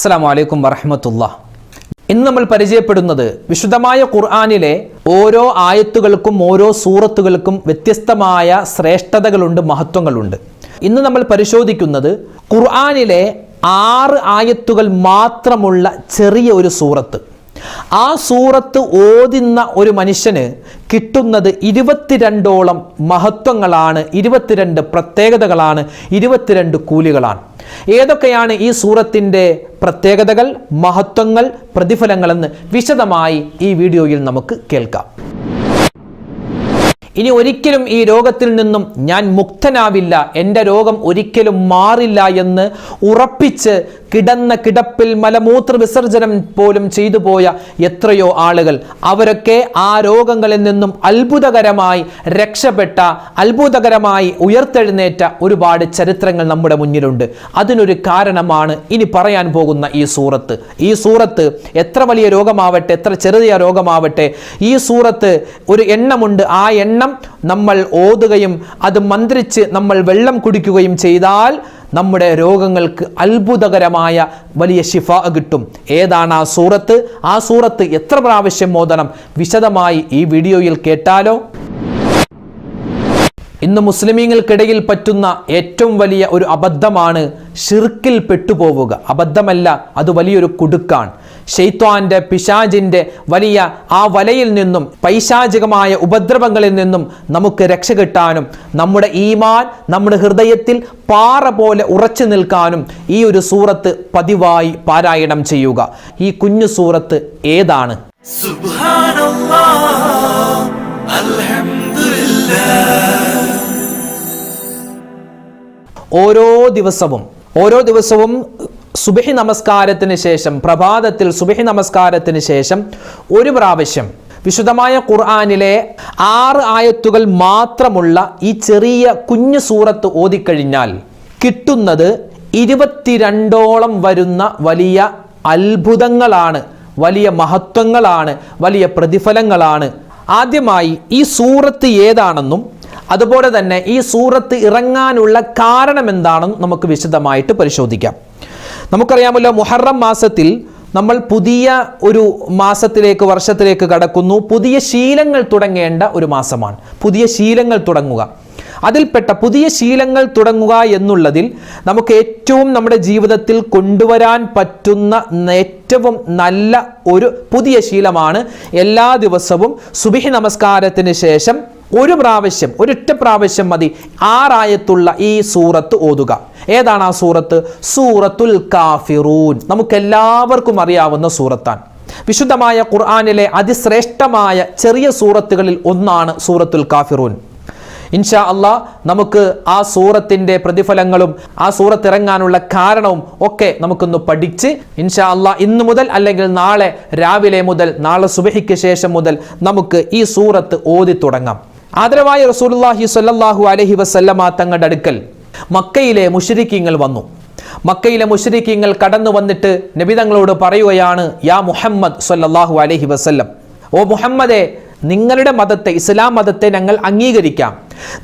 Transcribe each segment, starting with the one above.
അസ്സാം വലൈക്കും വറഹമത്തുള്ള ഇന്ന് നമ്മൾ പരിചയപ്പെടുന്നത് വിശുദ്ധമായ ഖുർആാനിലെ ഓരോ ആയത്തുകൾക്കും ഓരോ സൂറത്തുകൾക്കും വ്യത്യസ്തമായ ശ്രേഷ്ഠതകളുണ്ട് മഹത്വങ്ങളുണ്ട്. ഇന്ന് നമ്മൾ പരിശോധിക്കുന്നത് ഖുർആാനിലെ ആറ് ആയത്തുകൾ മാത്രമുള്ള ചെറിയ ഒരു സൂറത്ത്. ആ സൂറത്ത് ഓതുന്ന ഒരു മനുഷ്യന് കിട്ടുന്നത് ഇരുപത്തിരണ്ടോളം മഹത്വങ്ങളാണ് ഇരുപത്തിരണ്ട് പ്രത്യേകതകളാണ് ഇരുപത്തിരണ്ട് കൂലികളാണ്. ഏതൊക്കെയാണ് ഈ സൂറത്തിന്റെ പ്രത്യേകതകൾ മഹത്വങ്ങൾ പ്രതിഫലങ്ങളെന്ന് വിശദമായി ഈ വീഡിയോയിൽ നമുക്ക് കേൾക്കാം. ഇനി ഒരിക്കലും ഈ രോഗത്തിൽ നിന്നും ഞാൻ മുക്തനാവില്ല. എന്റെ രോഗം ഒരിക്കലും മാറില്ല എന്ന് ഉറപ്പിച്ച് കിടന്ന കിടപ്പിൽ മലമൂത്ര വിസർജനം പോലും ചെയ്തു പോയ എത്രയോ ആളുകൾ. അവരൊക്കെ ആ രോഗങ്ങളിൽ നിന്നും അത്ഭുതകരമായി രക്ഷപ്പെട്ട അത്ഭുതകരമായി ഉയർത്തെഴുന്നേറ്റ ഒരുപാട് ചരിത്രങ്ങൾ നമ്മുടെ മുന്നിലുണ്ട്. അതിനൊരു കാരണമാണ് ഇനി പറയാൻ പോകുന്ന ഈ സൂറത്ത്. ഈ സൂറത്ത് എത്ര വലിയ രോഗമാവട്ടെ എത്ര ചെറിയ രോഗമാവട്ടെ ഈ സൂറത്ത് ഒരു എണ്ണമുണ്ട്. ആ എണ്ണം നമ്മൾ ഓതുകയും അത് മന്ത്രിച്ച് നമ്മൾ വെള്ളം കുടിക്കുകയും ചെയ്താൽ നമ്മുടെ രോഗങ്ങൾക്ക് അത്ഭുതകരമായ വലിയ ശിഫ കിട്ടും. ഏതാണ് ആ സൂറത്ത്? ആ സൂറത്ത് എത്ര പ്രാവശ്യം മോദനം വിശദമായി ഈ വീഡിയോയിൽ കേട്ടാലോ? ഇന്ന് മുസ്ലിമീങ്ങൾക്കിടയിൽ പറ്റുന്ന ഏറ്റവും വലിയ ഒരു അബദ്ധമാണ് ഷിർക്കിൽ പെട്ടുപോവുക. അബദ്ധമല്ല അത് വലിയൊരു കുടുക്കാണ്. ഷെയ്ത്വാന്റെ പിശാജിന്റെ വലിയ ആ വലയിൽ നിന്നും പൈശാചികമായ ഉപദ്രവങ്ങളിൽ നിന്നും നമുക്ക് രക്ഷ കിട്ടാനും നമ്മുടെ ഈമാൻ നമ്മുടെ ഹൃദയത്തിൽ പാറ പോലെ ഉറച്ചു നിൽക്കാനും ഈ ഒരു സൂറത്ത് പതിവായി പാരായണം ചെയ്യുക. ഈ കുഞ്ഞു സൂറത്ത് ഏതാണ്? സുബ്ഹാനല്ലാഹ് അൽഹംദുലില്ലാഹ്. ഓരോ ദിവസവും ഓരോ ദിവസവും സുബഹി നമസ്കാരത്തിന് ശേഷം പ്രഭാതത്തിൽ സുബഹി നമസ്കാരത്തിന് ശേഷം ഒരു പ്രാവശ്യം വിശുദ്ധമായ ഖുർആാനിലെ ആറ് ആയത്തുകൾ മാത്രമുള്ള ഈ ചെറിയ കുഞ്ഞു സൂറത്ത് ഓതിക്കഴിഞ്ഞാൽ കിട്ടുന്നത് ഇരുപത്തിരണ്ടോളം വരുന്ന വലിയ അത്ഭുതങ്ങളാണ് വലിയ മഹത്വങ്ങളാണ് വലിയ പ്രതിഫലങ്ങളാണ്. ആദ്യമായി ഈ സൂറത്ത് ഏതാണെന്നും അതുപോലെ തന്നെ ഈ സൂറത്ത് ഇറങ്ങാനുള്ള കാരണം എന്താണെന്ന് നമുക്ക് വിശദമായിട്ട് പരിശോധിക്കാം. നമുക്കറിയാമല്ലോ മുഹറം മാസത്തിൽ നമ്മൾ പുതിയ ഒരു മാസത്തിലേക്ക് വർഷത്തിലേക്ക് കടക്കുന്നു. പുതിയ ശീലങ്ങൾ തുടങ്ങേണ്ട ഒരു മാസമാണ്. പുതിയ ശീലങ്ങൾ തുടങ്ങുക. അതിൽപ്പെട്ട പുതിയ ശീലങ്ങൾ തുടങ്ങുക എന്നുള്ളതിൽ നമുക്ക് ഏറ്റവും നമ്മുടെ ജീവിതത്തിൽ കൊണ്ടുവരാൻ പറ്റുന്ന ഏറ്റവും നല്ല ഒരു പുതിയ ശീലമാണ് എല്ലാ ദിവസവും സുബിഹി നമസ്കാരത്തിന് ശേഷം ഒരു പ്രാവശ്യം ഒരൊറ്റ പ്രാവശ്യം മതി ആറായത്തുള്ള ഈ സൂറത്ത് ഓതുക. ഏതാണ് ആ സൂറത്ത്? സൂറത്തുൽ കാഫിറൂൻ. നമുക്ക് എല്ലാവർക്കും അറിയാവുന്ന സൂറത്താണ്. വിശുദ്ധമായ ഖുർആാനിലെ അതിശ്രേഷ്ഠമായ ചെറിയ സൂറത്തുകളിൽ ഒന്നാണ് സൂറത്തുൽ കാഫിറൂൻ. ഇൻഷാ അള്ളാ നമുക്ക് ആ സൂറത്തിന്റെ പ്രതിഫലങ്ങളും ആ സൂറത്ത് ഇറങ്ങാനുള്ള കാരണവും ഒക്കെ നമുക്കൊന്ന് പഠിച്ച് ഇൻഷാ അള്ളാ ഇന്ന് മുതൽ അല്ലെങ്കിൽ നാളെ രാവിലെ മുതൽ നാളെ സുബഹിക്ക് ശേഷം മുതൽ നമുക്ക് ഈ സൂറത്ത് ഓതി തുടങ്ങാം. ആദരവായ റസൂലുള്ളാഹി സ്വല്ലല്ലാഹു അലൈഹി വസല്ലമ തങ്ങളുടെ അടുക്കൽ മക്കയിലെ മുഷരിക്കീങ്ങൾ വന്നു. മക്കയിലെ മുഷരിക്കീങ്ങൾ കടന്നു വന്നിട്ട് നബിതങ്ങളോട് പറയുകയാണ് യാ മുഹമ്മദ് സ്വല്ലല്ലാഹു അലൈഹി വസല്ലം ഓ മുഹമ്മദെ നിങ്ങളുടെ മതത്തെ ഇസ്ലാം മതത്തെ ഞങ്ങൾ അംഗീകരിക്കാം.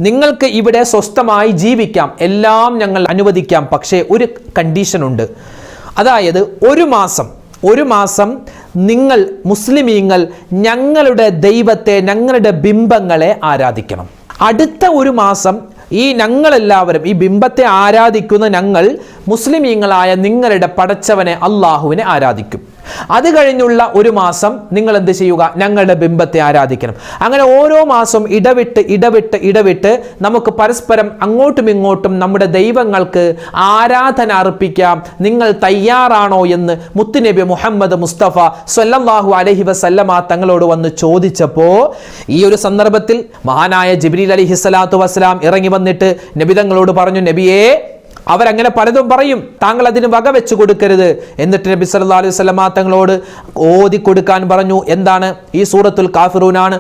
നിങ്ങൾക്ക് ഇവിടെ സ്വസ്ഥമായി ജീവിക്കാം. എല്ലാം ഞങ്ങൾ അനുവദിക്കാം. പക്ഷേ ഒരു കണ്ടീഷനുണ്ട് അതായത് ഒരു മാസം ഒരു മാസം നിങ്ങൾ മുസ്ലിമീങ്ങൾ ഞങ്ങളുടെ ദൈവത്തെ ഞങ്ങളുടെ ബിംബങ്ങളെ ആരാധിക്കണം. അടുത്ത ഒരു മാസം ഈ ഞങ്ങളെല്ലാവരും ഈ ബിംബത്തെ ആരാധിക്കുന്ന ഞങ്ങൾ മുസ്ലിമീങ്ങളായ നിങ്ങളുടെ പടച്ചവനെ അള്ളാഹുവിനെ ആരാധിക്കും. അത് കഴിഞ്ഞുള്ള ഒരു മാസം നിങ്ങൾ എന്ത് ചെയ്യുക? ഞങ്ങളുടെ ബിംബത്തെ ആരാധിക്കണം. അങ്ങനെ ഓരോ മാസം ഇടവിട്ട് ഇടവിട്ട് ഇടവിട്ട് നമുക്ക് പരസ്പരം അങ്ങോട്ടും ഇങ്ങോട്ടും നമ്മുടെ ദൈവങ്ങൾക്ക് ആരാധന അർപ്പിക്കാം. നിങ്ങൾ തയ്യാറാണോ എന്ന് മുത്തുനബി മുഹമ്മദ് മുസ്തഫ സ്വല്ലല്ലാഹു അലഹി വസല്ലമ തങ്ങളോട് വന്ന് ചോദിച്ചപ്പോൾ ഈ ഒരു സന്ദർഭത്തിൽ മഹാനായ ജിബ്രീൽ അലിഹിസ്സലാത്തു വസ്സലാം ഇറങ്ങി വന്നിട്ട് നബി തങ്ങളോട് പറഞ്ഞു നബിയേ അവരങ്ങനെ പലതും പറയും താങ്കൾ അതിന് വക വെച്ച് കൊടുക്കരുത്. എന്നിട്ട് നബി സല്ലല്ലാഹു അലൈഹി വസല്ലമ തങ്ങളോട് ഓതി കൊടുക്കാൻ പറഞ്ഞു എന്താണ്? ഈ സൂറത്തുൽ കാഫിറൂനാണ്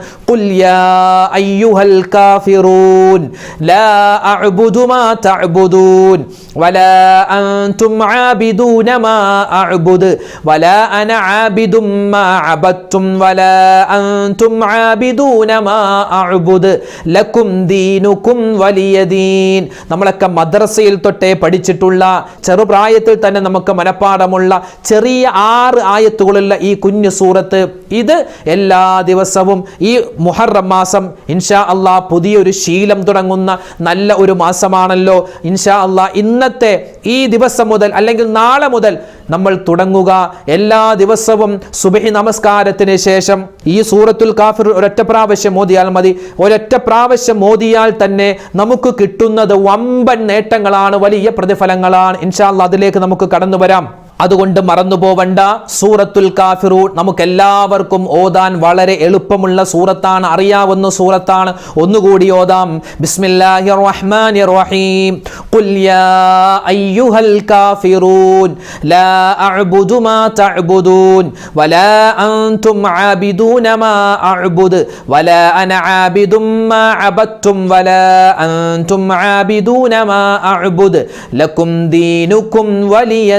നമ്മളൊക്കെ മദ്രസയിൽ തൊട്ടേ പഠിച്ചിട്ടുള്ള ചെറുപ്രായത്തിൽ തന്നെ നമുക്ക് മനഃപ്പാടമുള്ള ചെറിയ ആറ് ആയത്തുകളുള്ള ഈ കുഞ്ഞു സൂറത്ത് ഇത് എല്ലാ ദിവസവും ഈ മുഹറം മാസം ഇൻഷാ അള്ളാ പുതിയൊരു ശീലം തുടങ്ങുന്ന നല്ല ഒരു മാസമാണല്ലോ. ഇൻഷാ അള്ളാ ഇന്നത്തെ ഈ ദിവസം മുതൽ അല്ലെങ്കിൽ നാളെ മുതൽ നമ്മൾ തുടങ്ങുക. എല്ലാ ദിവസവും സുബഹി നമസ്കാരത്തിന് ശേഷം ഈ സൂറത്തുൽ കാഫിർ ഒരൊറ്റ പ്രാവശ്യം മോദിയാൽ മതി. ഒരൊറ്റ പ്രാവശ്യം മോദിയാൽ തന്നെ നമുക്ക് കിട്ടുന്നത് വമ്പൻ നേട്ടങ്ങളാണ്. വലിയ പ്രതിഫലങ്ങളാണ് ഇൻഷാല്ല അതിലേക്ക് നമുക്ക് കടന്നു വരാം അതുകൊണ്ട് മറന്നു പോവണ്ട സൂറത്തുൽ കാഫിറൂൺ നമുക്ക് എല്ലാവർക്കും ഓതാൻ വളരെ എളുപ്പമുള്ള സൂറത്താണ്. അറിയാവുന്ന സൂറത്താണ്. ഒന്നുകൂടി ഓതാം. ബിസ്മില്ലാഹിർ റഹ്മാനിർ റഹീം ഖുൽ യാ അയ്യുഹൽ കാഫിറൂൻ. ലാ അഅബുദു മാ തഅബുദൂൻ. വലാ അൻതും ആബിദൂന മാ അഅബുദു. വലാ അന ആബിദും മാ അബത്തും വലാ അൻതും ആബിദൂന മാ അഅബുദു. ലക്കും ദീനുക്കും വലിയ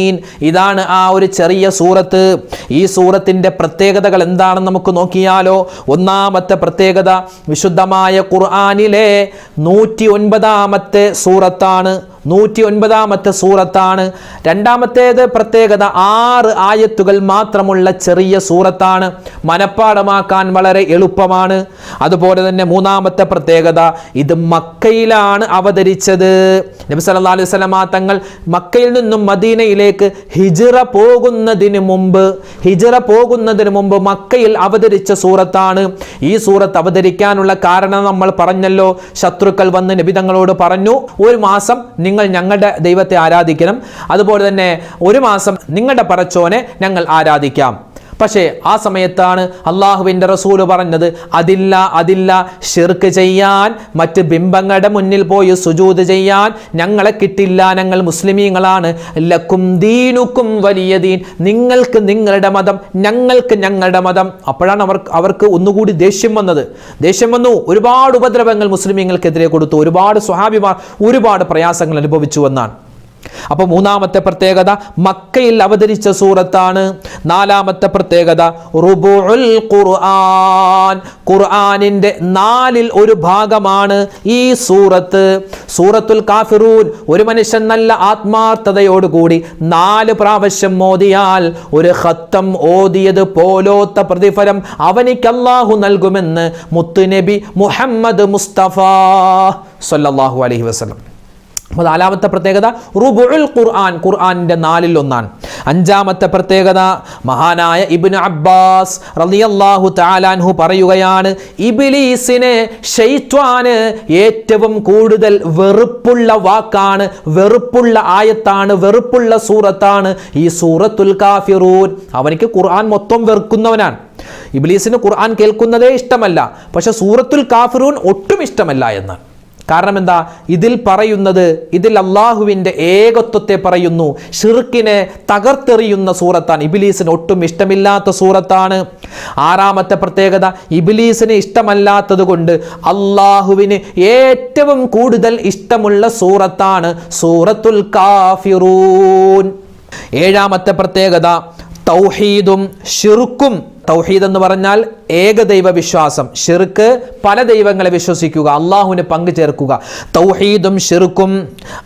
ദീൻ ഇതാണ് ആ ഒരു ചെറിയ സൂറത്ത്. ഈ സൂറത്തിന്റെ പ്രത്യേകതകൾ എന്താണെന്ന് നമുക്ക് നോക്കിയാലോ? ഒന്നാമത്തെ പ്രത്യേകത വിശുദ്ധമായ ഖുർആാനിലെ നൂറ്റി ഒൻപതാമത്തെ സൂറത്താണ്. നൂറ്റി ഒൻപതാമത്തെ സൂറത്താണ്. രണ്ടാമത്തേത് പ്രത്യേകത ആറ് ആയത്തുകൾ മാത്രമുള്ള ചെറിയ സൂറത്താണ്. മനഃപ്പാടമാക്കാൻ വളരെ എളുപ്പമാണ്. അതുപോലെ തന്നെ മൂന്നാമത്തെ പ്രത്യേകത ഇത് മക്കയിലാണ് അവതരിച്ചത്. നബി സല്ലല്ലാഹു അലൈഹി സ്വലമാ തങ്ങൾ മക്കയിൽ നിന്നും മദീനയിലേക്ക് ഹിജ്റ പോകുന്നതിന് മുമ്പ് ഹിജറ പോകുന്നതിന് മുമ്പ് മക്കയിൽ അവതരിച്ച സൂറത്താണ്. ഈ സൂറത്ത് അവതരിക്കാനുള്ള കാരണം നമ്മൾ പറഞ്ഞല്ലോ. ശത്രുക്കൾ വന്ന് നിബിതങ്ങളോട് പറഞ്ഞു ഒരു മാസം നിങ്ങൾ ഞങ്ങളുടെ ദൈവത്തെ ആരാധിക്കണം. അതുപോലെ തന്നെ ഒരു മാസം നിങ്ങളുടെ പറച്ചോനെ ഞങ്ങൾ ആരാധിക്കാം. പക്ഷേ ആ സമയത്താണ് അള്ളാഹുവിന്റെ റസൂൽ പറഞ്ഞത് അതില്ല അതില്ല ഷിർക്ക് ചെയ്യാൻ മറ്റ് ബിംബങ്ങളുടെ മുന്നിൽ പോയി സുജൂത് ചെയ്യാൻ ഞങ്ങളെ കിട്ടില്ല ഞങ്ങൾ മുസ്ലിമീങ്ങളാണ്. ലക്കും ദീനുക്കും വലിയ ദീൻ. നിങ്ങൾക്ക് നിങ്ങളുടെ മതം ഞങ്ങൾക്ക് ഞങ്ങളുടെ മതം. അപ്പോഴാണ് അവർ അവർക്ക് ഒന്നുകൂടി ദേഷ്യം വന്നത്. ദേഷ്യം വന്നു. ഒരുപാട് ഉപദ്രവങ്ങൾ മുസ്ലിമീങ്ങൾക്കെതിരെ കൊടുത്തു. ഒരുപാട് സ്വഹാബിമാർ ഒരുപാട് പ്രയാസങ്ങൾ അനുഭവിച്ചു എന്നാണ്. അപ്പോൾ മൂന്നാമത്തെ പ്രത്യേകത മക്കയിൽ അവതരിച്ച സൂറത്താണ്. നാലാമത്തെ പ്രത്യേകത റുബുൽ ഖുർആൻ. ഖുർആനിന്റെ നാലിൽ ഒരു ഭാഗമാണ് ഈ സൂറത്ത്. സൂറത്തുൽ കാഫിറൂൻ ഒരു മനുഷ്യൻ നല്ല ആത്മാർത്ഥതയോടുകൂടി നാല് പ്രാവശ്യം മോദിയാൽ ഒരു ഹത്തം ഓതിയത് പോലോത്ത പ്രതിഫലം അവനിക്ക് അല്ലാഹു നൽകുമെന്ന് മുത്തുനബി മുഹമ്മദ് മുസ്തഫ സല്ലല്ലാഹു അലൈഹി വസല്ലം. അപ്പോൾ നാലാമത്തെ പ്രത്യേകത റുബുൽ ഖുർആൻ ഖുർആാനിന്റെ നാലിൽ ഒന്നാണ്. അഞ്ചാമത്തെ പ്രത്യേകത മഹാനായ ഇബ്നു അബ്ബാസ് റളിയല്ലാഹു താലാൻഹു പറയുകയാണ് ഇബിലീസിന് ഷെയ്ത്വാന് ഏറ്റവും കൂടുതൽ വെറുപ്പുള്ള വാക്കാണ് വെറുപ്പുള്ള ആയത്താണ് വെറുപ്പുള്ള സൂറത്താണ് ഈ സൂറത്തുൽ കാഫിറൂൻ. അവനിക്ക് ഖുർആൻ മൊത്തം വെറുക്കുന്നവനാണ്. ഇബിലീസിന് ഖുർആൻ കേൾക്കുന്നതേ ഇഷ്ടമല്ല പക്ഷെ സൂറത്തുൽ കാഫിറൂൻ ഒട്ടും ഇഷ്ടമല്ല എന്നാണ്. കാരണം എന്താ? ഇതിൽ പറയുന്നത് ഇതിൽ അള്ളാഹുവിന്റെ ഏകത്വത്തെ പറയുന്നു. ഷിർക്കിനെ തകർത്തെറിയുന്ന സൂറത്താണ്. ഇബിലീസിന് ഒട്ടും ഇഷ്ടമില്ലാത്ത സൂറത്താണ്. ആറാമത്തെ പ്രത്യേകത ഇബിലീസിന് ഇഷ്ടമല്ലാത്തത് കൊണ്ട് അള്ളാഹുവിന് ഏറ്റവും കൂടുതൽ ഇഷ്ടമുള്ള സൂറത്താണ് സൂറത്തുൽ കാഫിറൂൻ. ഏഴാമത്തെ പ്രത്യേകത തൗഹീദും ഷിർക്കും തൗഹീദ് എന്ന് പറഞ്ഞാൽ ഏകദൈവ വിശ്വാസം ഷിർക്ക് പല ദൈവങ്ങളെ വിശ്വസിക്കുക അള്ളാഹുവിന് പങ്കു ചേർക്കുക. തൗഹീദും ഷിർക്കും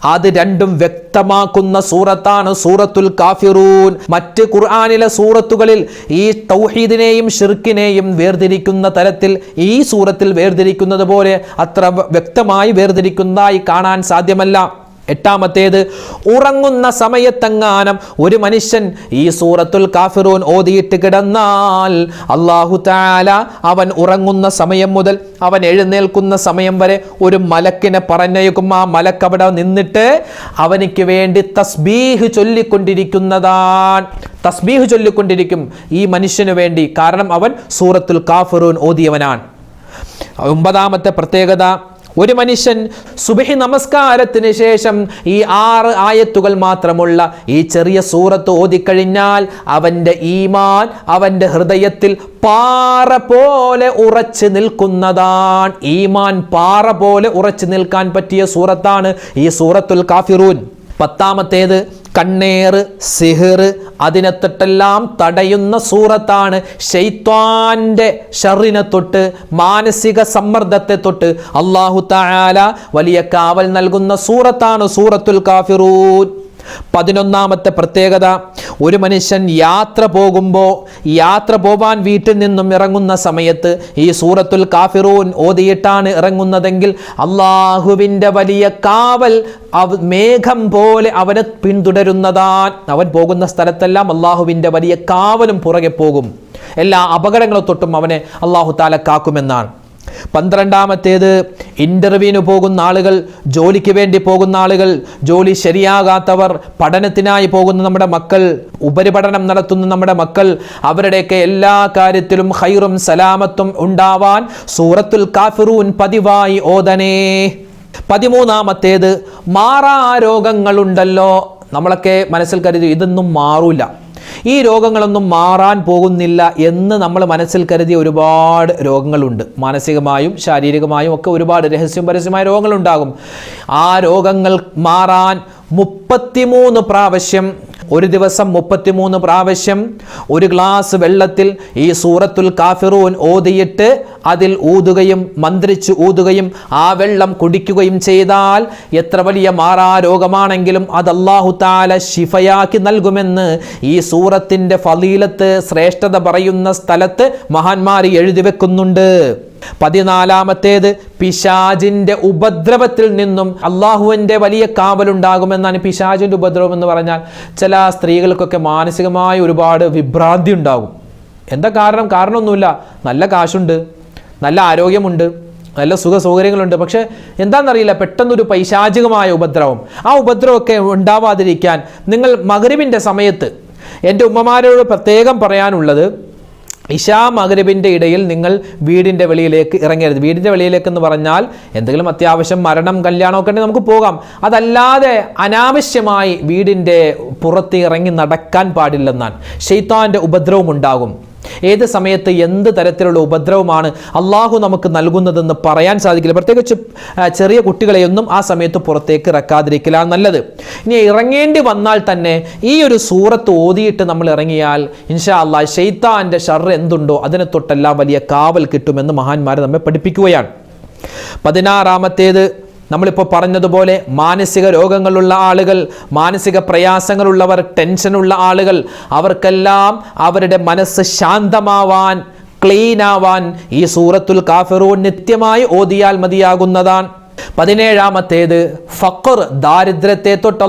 അത് രണ്ടും വ്യക്തമാക്കുന്ന സൂറത്താണ് സൂറത്തുൽ കാഫിറൂൻ. മറ്റ് ഖുർആാനിലെ സൂറത്തുകളിൽ ഈ തൗഹീദിനെയും ഷിർക്കിനെയും വേർതിരിക്കുന്ന തരത്തിൽ ഈ സൂറത്തിൽ വേർതിരിക്കുന്നത് പോലെ അത്ര വ്യക്തമായി വേർതിരിക്കുന്നതായി കാണാൻ സാധ്യമല്ല. എട്ടാമത്തേത് ഉറങ്ങുന്ന സമയത്തെങ്ങാനം ഒരു മനുഷ്യൻ ഈ സൂറത്തുൽ കാഫിറൂൻ ഓതിയിട്ട് കിടന്നാൽ അള്ളാഹു താല അവൻ ഉറങ്ങുന്ന സമയം മുതൽ അവൻ എഴുന്നേൽക്കുന്ന സമയം വരെ ഒരു മലക്കിനെ പറഞ്ഞേക്കും. ആ മലക്ക് അവിടെ നിന്നിട്ട് അവനിക്ക് വേണ്ടി തസ്ബീഹ് ചൊല്ലിക്കൊണ്ടിരിക്കുന്നതാണ്. തസ്ബീഹ് ചൊല്ലിക്കൊണ്ടിരിക്കും ഈ മനുഷ്യന് വേണ്ടി. കാരണം അവൻ സൂറത്തുൽ കാഫിറൂൻ ഓതിയവനാണ്. ഒമ്പതാമത്തെ പ്രത്യേകത ഒരു മനുഷ്യൻ സുബഹി നമസ്കാരത്തിന് ശേഷം ഈ ആറ് ആയത്തുകൾ മാത്രമുള്ള ഈ ചെറിയ സൂറത്ത് ഓതിക്കഴിഞ്ഞാൽ അവന്റെ ഈമാൻ അവന്റെ ഹൃദയത്തിൽ പാറ പോലെ ഉറച്ചു നിൽക്കുന്നതാണ്. ഈമാൻ പാറ പോലെ ഉറച്ചു നിൽക്കാൻ പറ്റിയ സൂറത്താണ് ഈ സൂറത്തുൽ കാഫിറൂൻ. പത്താമത്തേത് കണ്ണേറ് സിഹിർ അതിനെ തൊട്ടെല്ലാം തടയുന്ന സൂറത്താണ് ഷെയ്ത്വാന്റെ ഷറിനെ തൊട്ട് മാനസിക സമ്മർദ്ദത്തെ തൊട്ട് അള്ളാഹു താല വലിയ കാവൽ നൽകുന്ന സൂറത്താണ് സൂറത്തുൽ കാഫിറൂൻ. പതിനൊന്നാമത്തെ പ്രത്യേകത ഒരു മനുഷ്യൻ യാത്ര പോകുമ്പോൾ യാത്ര പോവാൻ വീട്ടിൽ നിന്നും ഇറങ്ങുന്ന സമയത്ത് ഈ സൂറത്തുൽ കാഫിറൂൻ ഓതിയിട്ടാണ് ഇറങ്ങുന്നതെങ്കിൽ അള്ളാഹുവിന്റെ വലിയ കാവൽ അവ മേഘം പോലെ അവനെ പിന്തുടരുന്നതാൻ അവൻ പോകുന്ന സ്ഥലത്തെല്ലാം അള്ളാഹുവിന്റെ വലിയ കാവലും പുറകെ പോകും. എല്ലാ അപകടങ്ങളെ തൊട്ടും അവനെ അള്ളാഹു താല കാക്കുമെന്നാണ്. പന്ത്രണ്ടാമത്തേത് ഇന്റർവ്യൂവിന് പോകുന്ന ആളുകൾ ജോലിക്ക് വേണ്ടി പോകുന്ന ആളുകൾ ജോലി ശരിയാകാത്തവർ പഠനത്തിനായി പോകുന്ന നമ്മുടെ മക്കൾ ഉപരിപഠനം നടത്തുന്ന നമ്മുടെ മക്കൾ അവരുടെയൊക്കെ എല്ലാ കാര്യത്തിലും ഹൈറും സലാമത്തും ഉണ്ടാവാൻ സൂറത്തുൽ കാഫിറൂൻ പതിവായി ഓതനേ പതിമൂന്നാമത്തേത് മാറാ രോഗങ്ങളുണ്ടല്ലോ. നമ്മളൊക്കെ മനസ്സിൽ കരുതി ഇതൊന്നും മാറൂല. ഈ രോഗങ്ങളൊന്നും മാറാൻ പോകുന്നില്ല എന്ന് നമ്മൾ മനസ്സിൽ കരുതിയ ഒരുപാട് രോഗങ്ങളുണ്ട്. മാനസികമായും ശാരീരികമായും ഒക്കെ ഒരുപാട് രഹസ്യം പരസ്യമായ രോഗങ്ങളുണ്ടാകും. ആ രോഗങ്ങൾ മാറാൻ മുപ്പത്തിമൂന്ന് പ്രാവശ്യം ഒരു ദിവസം മുപ്പത്തിമൂന്ന് പ്രാവശ്യം ഒരു ഗ്ലാസ് വെള്ളത്തിൽ ഈ സൂറത്തുൽ കാഫിറൂൻ ഓതിയിട്ട് അതിൽ ഊതുകയും മന്ത്രിച്ച് ഊതുകയും ആ വെള്ളം കുടിക്കുകയും ചെയ്താൽ എത്ര വലിയ മാറാരോഗമാണെങ്കിലും അത് അള്ളാഹു താല ശിഫയാക്കി നൽകുമെന്ന് ഈ സൂറത്തിന്റെ ഫലീലത്ത് ശ്രേഷ്ഠത പറയുന്ന സ്ഥലത്ത് മഹാന്മാർ എഴുതി വെക്കുന്നുണ്ട്. പതിനാലാമത്തേത് പിശാജിന്റെ ഉപദ്രവത്തിൽ നിന്നും അള്ളാഹുവിന്റെ വലിയ കാവലുണ്ടാകുമെന്നാണ് പിശാജിന്റെ ഉപദ്രവം എന്ന് പറഞ്ഞാൽ ചില സ്ത്രീകൾക്കൊക്കെ മാനസികമായ ഒരുപാട് വിഭ്രാന്തി ഉണ്ടാകും. എന്താ കാരണം? കാരണമൊന്നുമില്ല. നല്ല കാശുണ്ട്. നല്ല ആരോഗ്യമുണ്ട് നല്ല സുഖ സൗകര്യങ്ങളുണ്ട് പക്ഷെ എന്താണെന്നറിയില്ല പെട്ടെന്നൊരു പൈശാചികമായ ഉപദ്രവം. ആ ഉപദ്രവമൊക്കെ ഉണ്ടാവാതിരിക്കാൻ നിങ്ങൾ മകരുവിന്റെ സമയത്ത് എന്റെ ഉമ്മമാരോട് പ്രത്യേകം പറയാനുള്ളത് ഇഷാ മകരബിന്റെ ഇടയിൽ നിങ്ങൾ വീടിന്റെ വെളിയിലേക്ക് ഇറങ്ങരുത്. വീടിന്റെ വെളിയിലേക്ക് എന്ന് പറഞ്ഞാൽ എന്തെങ്കിലും അത്യാവശ്യം മരണം കല്യാണമൊക്കെ ഉണ്ടെങ്കിൽ നമുക്ക് പോകാം. അതല്ലാതെ അനാവശ്യമായി വീടിന്റെ പുറത്ത് ഇറങ്ങി നടക്കാൻ പാടില്ലെന്നാണ് ഷെയ്ത്താന്റെ ഉപദ്രവം ഉണ്ടാകും ഏത് സമയത്ത് എന്ത് തരത്തിലുള്ള ഉപദ്രവമാണ് അള്ളാഹു നമുക്ക് നൽകുന്നതെന്ന് പറയാൻ സാധിക്കില്ല. പ്രത്യേകിച്ച് ചെറിയ കുട്ടികളെയൊന്നും ആ സമയത്ത് പുറത്തേക്ക് ഇറക്കാതിരിക്കലാണ് നല്ലത്. ഇനി ഇറങ്ങേണ്ടി വന്നാൽ തന്നെ ഈ ഒരു സൂറത്ത് ഓതിയിട്ട് നമ്മൾ ഇറങ്ങിയാൽ ഇൻഷാ അല്ലാ ഷെയ്ത്താന്റെ ഷർ എന്തുണ്ടോ അതിനെ തൊട്ടെല്ലാം വലിയ കാവൽ കിട്ടുമെന്ന് മഹാന്മാരെ നമ്മെ പഠിപ്പിക്കുകയാണ്. പതിനാറാമത്തേത് നമ്മളിപ്പോൾ പറഞ്ഞതുപോലെ മാനസിക രോഗങ്ങളുള്ള ആളുകൾ മാനസിക പ്രയാസങ്ങളുള്ളവർ ടെൻഷനുള്ള ആളുകൾ അവർക്കെല്ലാം അവരുടെ മനസ്സ് ശാന്തമാവാൻ ക്ലീൻ ആവാൻ ഈ സൂറത്തുൽ കാഫിറൂൻ നിത്യമായി ഓതിയാൽ മതിയാകുന്നതാണ്. പതിനേഴാമത്തേത് ഫഖർ ദാരിദ്ര്യത്തെ തൊട്ട്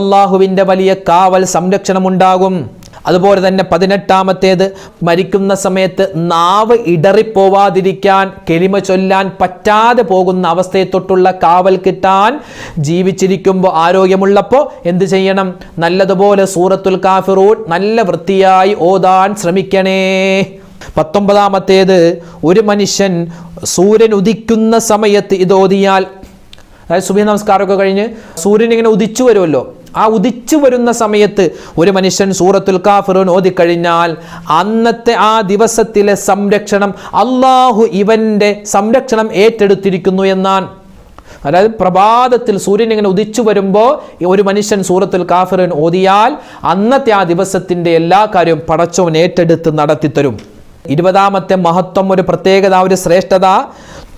വലിയ കാവൽ സംരക്ഷണമുണ്ടാകും. അതുപോലെ തന്നെ പതിനെട്ടാമത്തേത് മരിക്കുന്ന സമയത്ത് നാവ് ഇടറിപ്പോവാതിരിക്കാൻ കെളിമ ചൊല്ലാൻ പറ്റാതെ പോകുന്ന അവസ്ഥയെ തൊട്ടുള്ള കാവൽ കിട്ടാൻ ജീവിച്ചിരിക്കുമ്പോൾ ആരോഗ്യമുള്ളപ്പോൾ എന്ത് ചെയ്യണം? നല്ലതുപോലെ സൂറത്തുൽ കാഫിറൂൺ നല്ല വൃത്തിയായി ഓതാൻ ശ്രമിക്കണേ. പത്തൊമ്പതാമത്തേത് ഒരു മനുഷ്യൻ സൂര്യൻ ഉദിക്കുന്ന സമയത്ത് ഇത് ഓതിയാൽ അതായത് സുബഹി നമസ്കാരമൊക്കെ കഴിഞ്ഞ് സൂര്യൻ ഇങ്ങനെ ഉദിച്ചു വരുമല്ലോ. ആ ഉദിച്ചു വരുന്ന സമയത്ത് ഒരു മനുഷ്യൻ സൂറത്തുൽ കാഫിറൂൻ ഓതിക്കഴിഞ്ഞാൽ അന്നത്തെ ആ ദിവസത്തിലെ സംരക്ഷണം അള്ളാഹു ഇവന്റെ സംരക്ഷണം ഏറ്റെടുത്തിരിക്കുന്നു എന്നാണ്. അതായത് പ്രഭാതത്തിൽ സൂര്യൻ ഇങ്ങനെ ഉദിച്ചു വരുമ്പോൾ ഒരു മനുഷ്യൻ സൂറത്തുൽ കാഫിറൂൻ ഓതിയാൽ അന്നത്തെ ആ ദിവസത്തിന്റെ എല്ലാ കാര്യവും പടച്ചവൻ ഏറ്റെടുത്ത് നടത്തിത്തരും ഇരുപതാമത്തെ മഹത്വം ഒരു പ്രത്യേകത ഒരു ശ്രേഷ്ഠത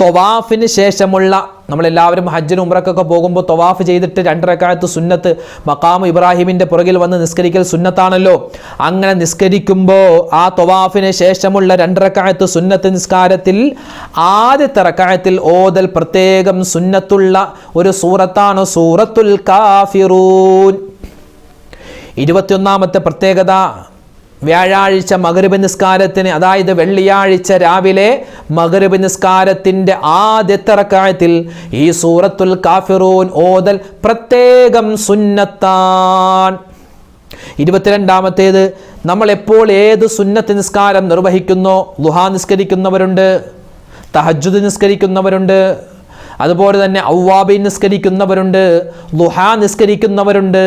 തൊവാഫിന് ശേഷമുള്ള നമ്മളെല്ലാവരും ഹജ്ജിന് ഉമ്രക്കൊക്കെ പോകുമ്പോൾ തൊവാഫ് ചെയ്തിട്ട് രണ്ടരക്കാലത്ത് സുന്നത്ത് മക്കാമ് ഇബ്രാഹിമിന്റെ പുറകിൽ വന്ന് നിസ്കരിക്കൽ സുന്നത്താണല്ലോ. അങ്ങനെ നിസ്കരിക്കുമ്പോൾ ആ തൊവാഫിന് ശേഷമുള്ള രണ്ടരക്കാലത്ത് സുന്നത്ത് നിസ്കാരത്തിൽ ആദ്യത്തെ റക്കായത്തിൽ ഓതൽ പ്രത്യേകം സുന്നത്തുള്ള ഒരു സൂറത്താണ് സൂറത്തുൽ കാഫിറൂൻ. ഇരുപത്തിയൊന്നാമത്തെ പ്രത്യേകത വ്യാഴാഴ്ച മകരബ് നിസ്കാരത്തിന് അതായത് വെള്ളിയാഴ്ച രാവിലെ മകരബ് നിസ്കാരത്തിന്റെ ആദ്യത്തെ റക്കായത്തിൽ ഈ സൂറത്തുൽ കാഫിറൂൻ ഓതൽ പ്രത്യേകം സുന്നത്താൻ. ഇരുപത്തിരണ്ടാമത്തേത് നമ്മൾ എപ്പോൾ ഏത് സുന്നത്ത് നിസ്കാരം നിർവഹിക്കുന്നോ? ലുഹാ നിസ്കരിക്കുന്നവരുണ്ട് തഹജുദ് നിസ്കരിക്കുന്നവരുണ്ട് അതുപോലെ തന്നെ ഔവാബി നിസ്കരിക്കുന്നവരുണ്ട് ലുഹ നിസ്കരിക്കുന്നവരുണ്ട്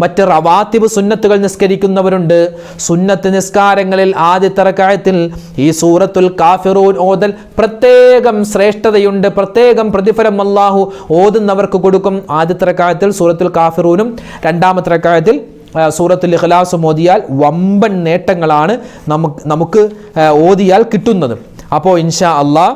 മറ്റ് റവാത്തിബ് സുന്നത്തുകൾ നിസ്കരിക്കുന്നവരുണ്ട്. സുന്നത്ത് നിസ്കാരങ്ങളിൽ ആദ്യത്തെ റക്കായത്തിൽ ഈ സൂറത്തുൽ കാഫിറൂൻ ഓതൽ പ്രത്യേകം ശ്രേഷ്ഠതയുണ്ട്. പ്രത്യേകം പ്രതിഫലം അള്ളാഹു ഓതുന്നവർക്ക് കൊടുക്കും. ആദ്യത്തെ റക്കായത്തിൽ സൂറത്തുൽ കാഫിറൂനും രണ്ടാമത്തെ റക്കായത്തിൽ സൂറത്തുൽ ഇഖ്ലാസ് ഓതിയാൽ വമ്പൻ നേട്ടങ്ങളാണ് നമുക്ക് നമുക്ക് ഓതിയാൽ കിട്ടുന്നത്. അപ്പോൾ ഇൻഷാ അള്ളാഹ്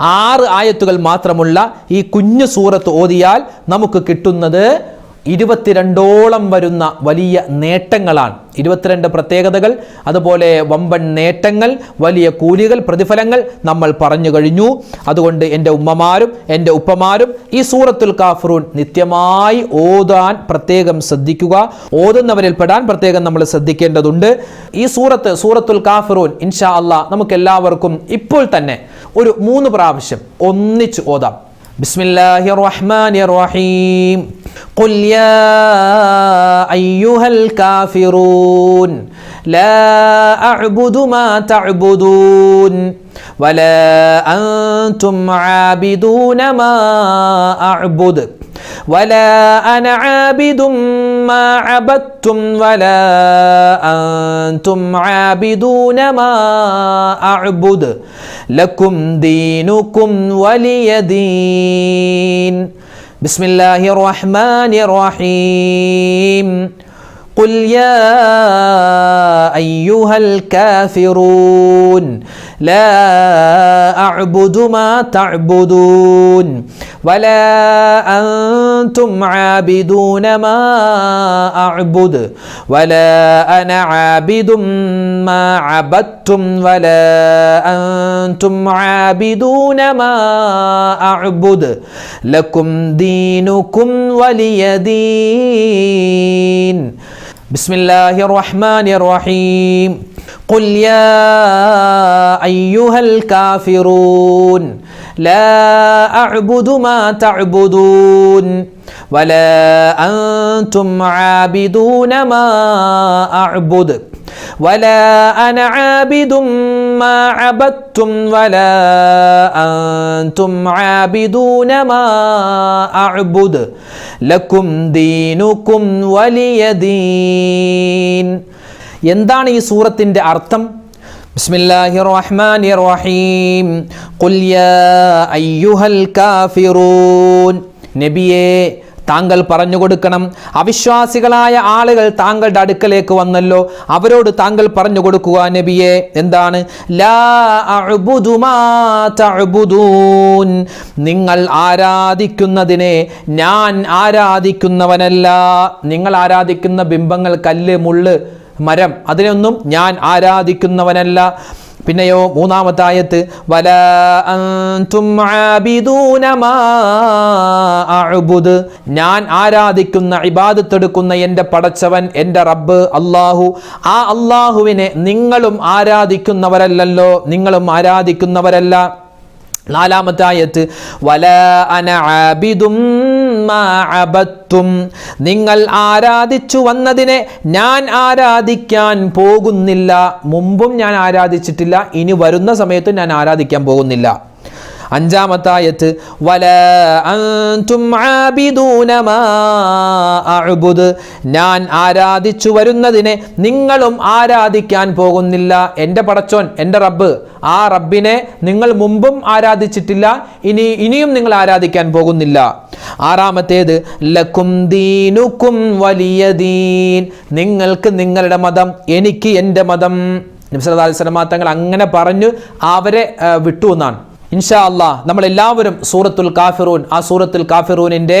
ആറ് ആയത്തുകൾ മാത്രമുള്ള ഈ കുഞ്ഞു സൂറത്ത് ഓതിയാൽ നമുക്ക് കിട്ടുന്നത് ഇരുപത്തിരണ്ടോളം വരുന്ന വലിയ നേട്ടങ്ങളാണ്. ഇരുപത്തിരണ്ട് പ്രത്യേകതകൾ അതുപോലെ വമ്പൻ നേട്ടങ്ങൾ വലിയ കൂലികൾ പ്രതിഫലങ്ങൾ നമ്മൾ പറഞ്ഞു കഴിഞ്ഞു. അതുകൊണ്ട് എന്റെ ഉമ്മമാരും എന്റെ ഉപ്പമാരും ഈ സൂറത്തുൽ കാഫറൂൻ നിത്യമായി ഓതാൻ പ്രത്യേകം ശ്രദ്ധിക്കുക. ഓതുന്നവരിൽ പെടാൻ പ്രത്യേകം നമ്മൾ ശ്രദ്ധിക്കേണ്ടതുണ്ട്. ഈ സൂറത്ത് സൂറത്തുൽ കാഫറൂൻ ഇൻഷാ അള്ളാ നമുക്ക് എല്ലാവർക്കും ഇപ്പോൾ തന്നെ ഒരു മൂന്ന് പ്രാവശ്യം ഒന്നിച്ച് ഓതാം. بسم الله الرحمن الرحيم قل يا أيها الكافرون لا أعبد ما تعبدون ولا أنتم عابدون ما أعبد ولا أنا عابد ما عبدتم ولا أنتم عابدون ما أعبد لكم دينكم ولي دين بسم الله الرحمن الرحيم قل يا أيها الكافرون لا أعبد ما تعبدون ولا أنتم عابدون ما أعبد ولا أنا عابد ما عبدتم ولا أنتم عابدون ما أعبد لكم دينكم ولي دين. بسم الله الرحمن الرحيم قل يا أيها الكافرون لا أعبد ما تعبدون ولا أنتم عابدون ما أعبد ولا أنا عابد ما عبدتم ولا أنتم عابدون ما أعبد لكم دينكم ولي دين എന്താണ് ഈ സൂറത്തിൻ്റെ അർത്ഥം ബിസ്മില്ലാഹി റഹ്മാനി റഹീം ഖുൽ യാ അയ്യുഹൽ കാഫിറൂൻ നബിയേ താങ്കൾ പറഞ്ഞു കൊടുക്കണം. അവിശ്വാസികളായ ആളുകൾ താങ്കളുടെ അടുക്കലേക്ക് വന്നല്ലോ. അവരോട് താങ്കൾ പറഞ്ഞു കൊടുക്കുക നബിയെ. എന്താണ്? നിങ്ങൾ ആരാധിക്കുന്നതിനെ ഞാൻ ആരാധിക്കുന്നവനല്ല. നിങ്ങൾ ആരാധിക്കുന്ന ബിംബങ്ങൾ കല്ല് മുള്ള് മരം അതിനൊന്നും ഞാൻ ആരാധിക്കുന്നവനല്ല. പിന്നെയോ മൂന്നാമത്തെ ആയത്ത് വല അഅ്ബുദ്. ഞാൻ ആരാധിക്കുന്ന ഇബാദത്തെടുക്കുന്ന എന്റെ പടച്ചവൻ എന്റെ റബ്ബ് അള്ളാഹു ആ അള്ളാഹുവിനെ നിങ്ങളും ആരാധിക്കുന്നവരല്ലല്ലോ നിങ്ങളും ആരാധിക്കുന്നവരല്ല. നാലാമത്തെ വല അന മാഅബത്തും നിങ്ങൾ ആരാധിച്ചു വന്നതിനെ ഞാൻ ആരാധിക്കാൻ പോകുന്നില്ല. മുമ്പും ഞാൻ ആരാധിച്ചിട്ടില്ല ഇനി വരുന്ന സമയത്തും ഞാൻ ആരാധിക്കാൻ പോകുന്നില്ല. അഞ്ചാമത്തെ ആയത്ത് വല അൻതും ഞാൻ ആരാധിച്ചു വരുന്നതിനെ നിങ്ങളും ആരാധിക്കാൻ പോകുന്നില്ല. എന്റെ പടച്ചോൻ എന്റെ റബ്ബ് ആ റബ്ബിനെ നിങ്ങൾ മുമ്പും ആരാധിച്ചിട്ടില്ല ഇനി ഇനിയും നിങ്ങൾ ആരാധിക്കാൻ പോകുന്നില്ല. ആറാമത്തേത് ലക്കും ദീനുക്കും വലിയ ദീൻ. നിങ്ങൾക്ക് നിങ്ങളുടെ മതം എനിക്ക് എന്റെ മതം. അലിസ്ലമാ തങ്ങൾ അങ്ങനെ പറഞ്ഞു അവരെ വിട്ടു എന്നാണ്. ഇൻഷാ അള്ളാ നമ്മളെല്ലാവരും സൂറത്തുൽ കാഫിറൂൻ. ആ സൂറത്തുൽ കാഫിറൂനിന്റെ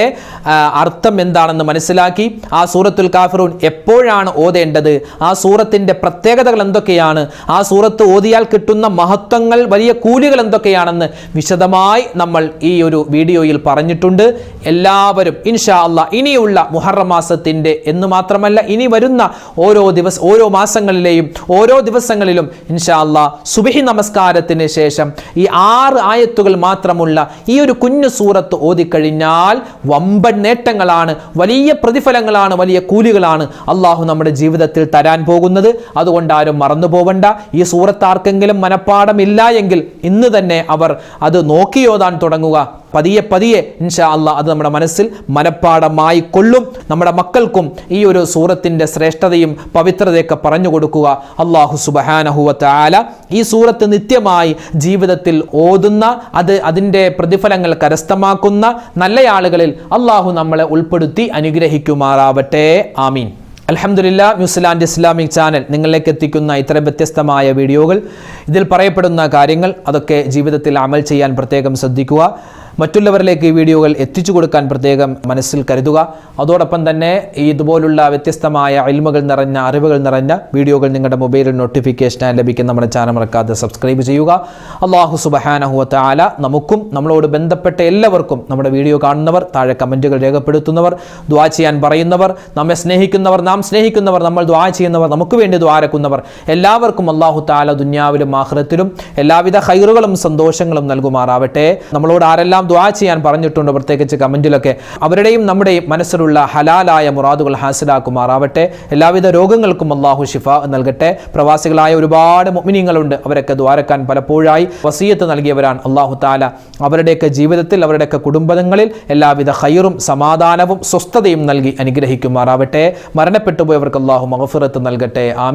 അർത്ഥം എന്താണെന്ന് മനസ്സിലാക്കി. ആ സൂറത്തുൽ കാഫിറൂൻ എപ്പോഴാണ് ഓതേണ്ടത്? ആ സൂറത്തിന്റെ പ്രത്യേകതകൾ എന്തൊക്കെയാണ്? ആ സൂറത്ത് ഓതിയാൽ കിട്ടുന്ന മഹത്വങ്ങൾ വലിയ കൂലികൾ എന്തൊക്കെയാണെന്ന് വിശദമായി നമ്മൾ ഈ ഒരു വീഡിയോയിൽ പറഞ്ഞിട്ടുണ്ട്. എല്ലാവരും ഇൻഷാ അള്ളാ ഇനിയുള്ള മുഹറം മാസത്തിന്റെ എന്ന് മാത്രമല്ല ഇനി വരുന്ന ഓരോ ദിവസം ഓരോ മാസങ്ങളിലെയും ഓരോ ദിവസങ്ങളിലും ഇൻഷാ അള്ളാ സുബിഹി നമസ്കാരത്തിന് ശേഷം ഈ ആറ് ആയത്തുകൾ മാത്രമുള്ള ഈ ഒരു കുഞ്ഞു സൂറത്ത് ഓതിക്കഴിഞ്ഞാൽ വമ്പൻ നേട്ടങ്ങളാണ് വലിയ പ്രതിഫലങ്ങളാണ് വലിയ കൂലികളാണ് അള്ളാഹു നമ്മുടെ ജീവിതത്തിൽ തരാൻ പോകുന്നത്. അതുകൊണ്ട് ആരും മറന്നു പോവണ്ട. ഈ സൂറത്ത് ആർക്കെങ്കിലും മനഃപ്പാടമില്ല എങ്കിൽ ഇന്ന് തന്നെ അവർ അത് നോക്കിയോതാൻ തുടങ്ങുക. പതിയെ പതിയെ ഇൻഷാ അല്ല അത് നമ്മുടെ മനസ്സിൽ മനഃപ്പാടമായി കൊള്ളും. നമ്മുടെ മക്കൾക്കും ഈ ഒരു സൂറത്തിന്റെ ശ്രേഷ്ഠതയും പവിത്രതയൊക്കെ പറഞ്ഞു കൊടുക്കുക. അള്ളാഹു സുബഹാനഹുവത്ത് ആല ഈ സൂറത്ത് നിത്യമായി ജീവിതത്തിൽ ഓതുന്ന അത് അതിന്റെ പ്രതിഫലങ്ങൾ കരസ്ഥമാക്കുന്ന നല്ല ആളുകളിൽ അള്ളാഹു നമ്മളെ ഉൾപ്പെടുത്തി അനുഗ്രഹിക്കുമാറാവട്ടെ. ആമീൻ. അലഹമുല്ല ന്യൂസിലാൻഡ് ഇസ്ലാമിക് ചാനൽ നിങ്ങളിലേക്ക് എത്തിക്കുന്ന ഇത്തരം വ്യത്യസ്തമായ വീഡിയോകൾ. ഇതിൽ പറയപ്പെടുന്ന കാര്യങ്ങൾ അതൊക്കെ ജീവിതത്തിൽ അമൽ ചെയ്യാൻ പ്രത്യേകം ശ്രദ്ധിക്കുക. മറ്റുള്ളവരിലേക്ക് ഈ വീഡിയോകൾ എത്തിച്ചു കൊടുക്കാൻ പ്രത്യേകം മനസ്സിൽ കരുതുക. അതോടൊപ്പം തന്നെ ഇതുപോലുള്ള വ്യത്യസ്തമായ അൽമകൾ നിറഞ്ഞ അറിവുകൾ നിറഞ്ഞ വീഡിയോകൾ നിങ്ങളുടെ മൊബൈലിൽ നോട്ടിഫിക്കേഷനായി ലഭിക്കുന്ന നമ്മുടെ ചാനൽ മറക്കാതെ സബ്സ്ക്രൈബ് ചെയ്യുക. അള്ളാഹു സുബഹാനഹുവത്ത ആല നമുക്കും നമ്മളോട് ബന്ധപ്പെട്ട എല്ലാവർക്കും നമ്മുടെ വീഡിയോ കാണുന്നവർ താഴെ കമന്റുകൾ രേഖപ്പെടുത്തുന്നവർ ദ്വാ ചെയ്യാൻ പറയുന്നവർ നമ്മെ സ്നേഹിക്കുന്നവർ നാം സ്നേഹിക്കുന്നവർ നമ്മൾ ദ്വാ ചെയ്യുന്നവർ നമുക്ക് വേണ്ടി ദ്വാരക്കുന്നവർ എല്ലാവർക്കും അള്ളാഹു താല ദുന്യാവിലും ആഹ്റത്തിലും എല്ലാവിധ ഹൈറുകളും സന്തോഷങ്ങളും നൽകുമാറാവട്ടെ. നമ്മളോട് ആരെല്ലാം ദ്വാ ചെയ്യാൻ പറഞ്ഞിട്ടുണ്ട്. പ്രത്യേകിച്ച് കമന്റിലൊക്കെ അവരുടെയും നമ്മുടെയും മനസ്സിലുള്ള ഹലാലായ മുറാദുകൾ ഹാസിലാക്കുമാറാവട്ടെ. എല്ലാവിധ രോഗങ്ങൾക്കും അള്ളാഹു ഷിഫ നൽകട്ടെ. പ്രവാസികളായ ഒരുപാട് മുഅ്മിനീങ്ങളുണ്ട്. അവരൊക്കെ ദ്വാരക്കാൻ പലപ്പോഴായി വസീയത്ത് നൽകിയവരാണ്. അള്ളാഹു താല അവരുടെയൊക്കെ ജീവിതത്തിൽ അവരുടെയൊക്കെ കുടുംബങ്ങളിൽ എല്ലാവിധ ഹൈറും സമാധാനവും സ്വസ്ഥതയും നൽകി അനുഗ്രഹിക്കുമാറാവട്ടെ. മരണപ്പെട്ടുപോയവർക്ക് അള്ളാഹു മഹഫിറത്ത് നൽകട്ടെ. ആമീൻ.